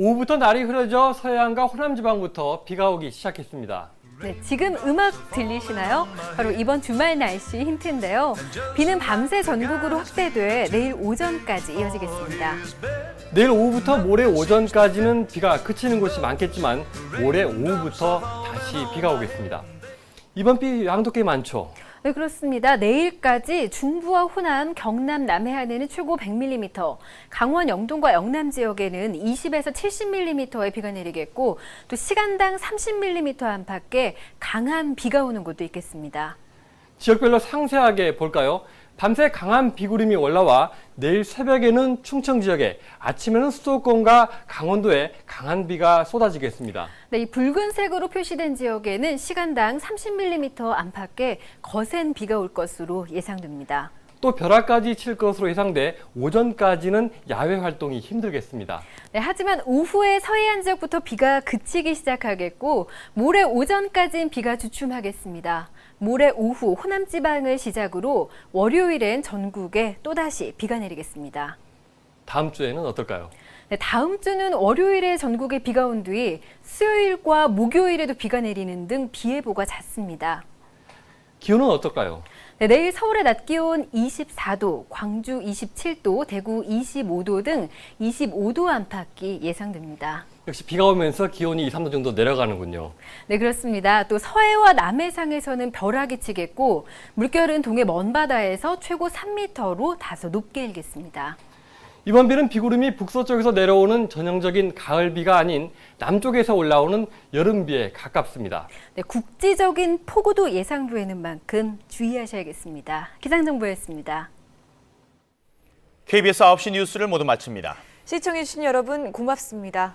오후부터 날이 흐려져 서해안과 호남 지방부터 비가 오기 시작했습니다. 네, 지금 음악 들리시나요? 바로 이번 주말 날씨 힌트인데요. 비는 밤새 전국으로 확대돼 내일 오전까지 이어지겠습니다. 내일 오후부터 모레 오전까지는 비가 그치는 곳이 많겠지만 모레 오후부터 다시 비가 오겠습니다. 이번 비 양도 꽤 많죠. 네, 그렇습니다. 내일까지 중부와 호남, 경남, 남해안에는 최고 100mm, 강원 영동과 영남 지역에는 20에서 70mm의 비가 내리겠고 또 시간당 30mm 안팎의 강한 비가 오는 곳도 있겠습니다. 지역별로 상세하게 볼까요? 밤새 강한 비구름이 올라와 내일 새벽에는 충청 지역에 아침에는 수도권과 강원도에 강한 비가 쏟아지겠습니다. 네, 이 붉은색으로 표시된 지역에는 시간당 30mm 안팎의 거센 비가 올 것으로 예상됩니다. 또 벼락까지 칠 것으로 예상돼 오전까지는 야외 활동이 힘들겠습니다. 네, 하지만 오후에 서해안 지역부터 비가 그치기 시작하겠고 모레 오전까지는 비가 주춤하겠습니다. 모레 오후 호남 지방을 시작으로 월요일엔 전국에 또다시 비가 내리겠습니다. 다음 주에는 어떨까요? 네, 다음 주는 월요일에 전국에 비가 온 뒤 수요일과 목요일에도 비가 내리는 등 비 예보가 잦습니다. 기온은 어떨까요? 네, 내일 서울의 낮 기온 24도, 광주 27도, 대구 25도 등 25도 안팎이 예상됩니다. 역시 비가 오면서 기온이 2, 3도 정도 내려가는군요. 네, 그렇습니다. 또 서해와 남해상에서는 벼락이 치겠고 물결은 동해 먼바다에서 최고 3m로 다소 높게 일겠습니다. 이번 비는 비구름이 북서쪽에서 내려오는 전형적인 가을비가 아닌 남쪽에서 올라오는 여름비에 가깝습니다. 네, 국지적인 폭우도 예상되는 만큼 주의하셔야겠습니다. 기상정보였습니다. KBS 9시 뉴스를 모두 마칩니다. 시청해주신 여러분 고맙습니다.